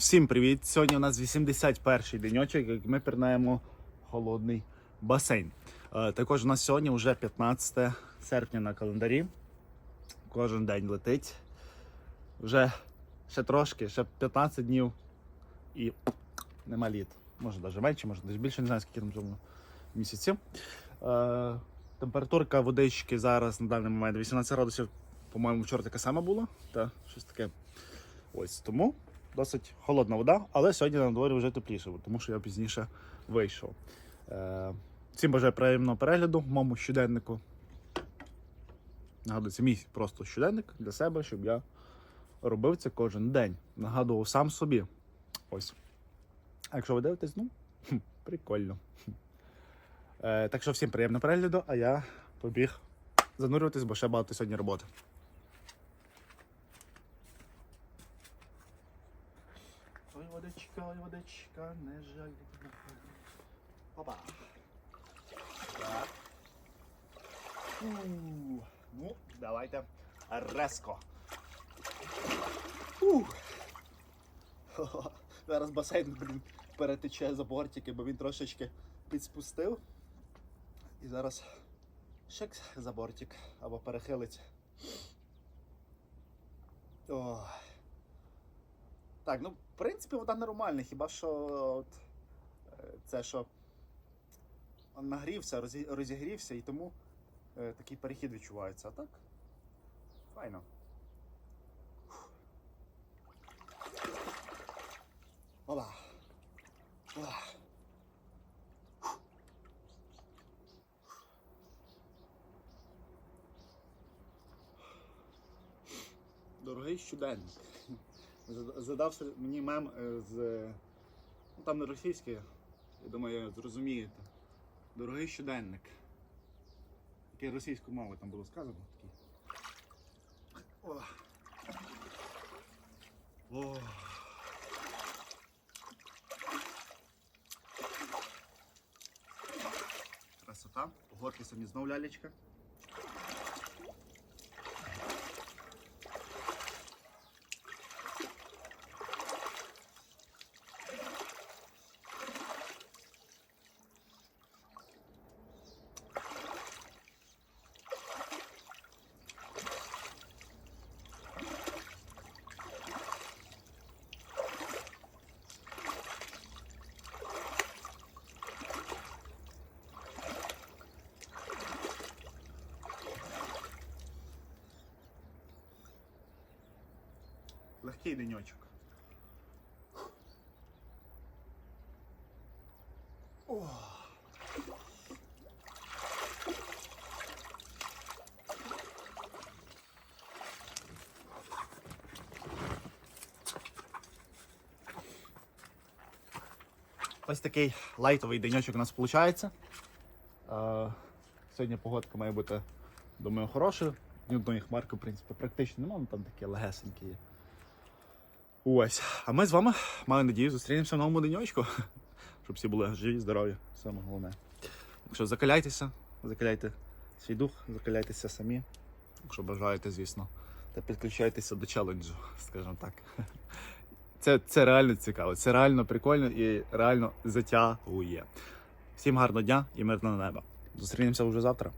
Всім привіт! Сьогодні у нас 81-й денечок, як ми пірнаємо холодний басейн. Е, Також у нас сьогодні вже 15 серпня на календарі. Кожен день летить. Вже ще трошки, ще 15 днів і нема літ. Може навіть менше, може навіть більше, не знаю, скільки там цьому місяців. Е, Температурка водички зараз на даний момент 18 градусів, по-моєму, вчора така сама була. Та щось таке. Ось тому досить холодна вода, але сьогодні на дворі вже тепліше, тому що я пізніше вийшов. Е, всім бажаю приємного перегляду моєму щоденнику. Нагадую, це мій просто щоденник для себе, щоб я робив це кожен день. Нагадував сам собі. Ось. А якщо ви дивитесь, ну, прикольно. Е, так що всім приємного перегляду, а я побіг занурюватись, бо ще багато сьогодні роботи. Ой, водичка, ой, водичка, не жаль. Опа. Так. У, Ну, давайте резко. Ух. Зараз басейн, блін, перетече за бортики, бо він трошечки підспустив. І зараз шекс за бортик або перехилиться. Ох. Так, ну, в принципі, вода нормальна, хіба що от, е, це що нагрівся, розігрівся і тому е, такий перехід відчувається. А так? Файно. Опа. Опа. Дорогий щоденник. Зад- Задався мені мем е, з. Ну там не російський, я думаю, зрозумієте. Дорогий щоденник. Таке російською мовою там було сказано. Такий. О. О. Красота. Горки самі знов лялечка. Легкий денечок. О. Ось такий лайтовий денечок у нас виходить. Сьогодні погодка має бути, думаю, хорошою. Ні одної хмарки, в принципі, практично немає, ну там такі легесенькі є. Ось. А ми з вами, маю надію, зустрінемося в новому денечку. Щоб всі були живі, здорові, саме головне. Так що закаляйтеся, закаляйте свій дух, закаляйтеся самі, якщо бажаєте, звісно. Та підключайтеся до челенджу, скажімо так. Це, це реально цікаво, це реально прикольно і реально затягує. Всім гарного дня і мирного неба. Зустрінемося вже завтра.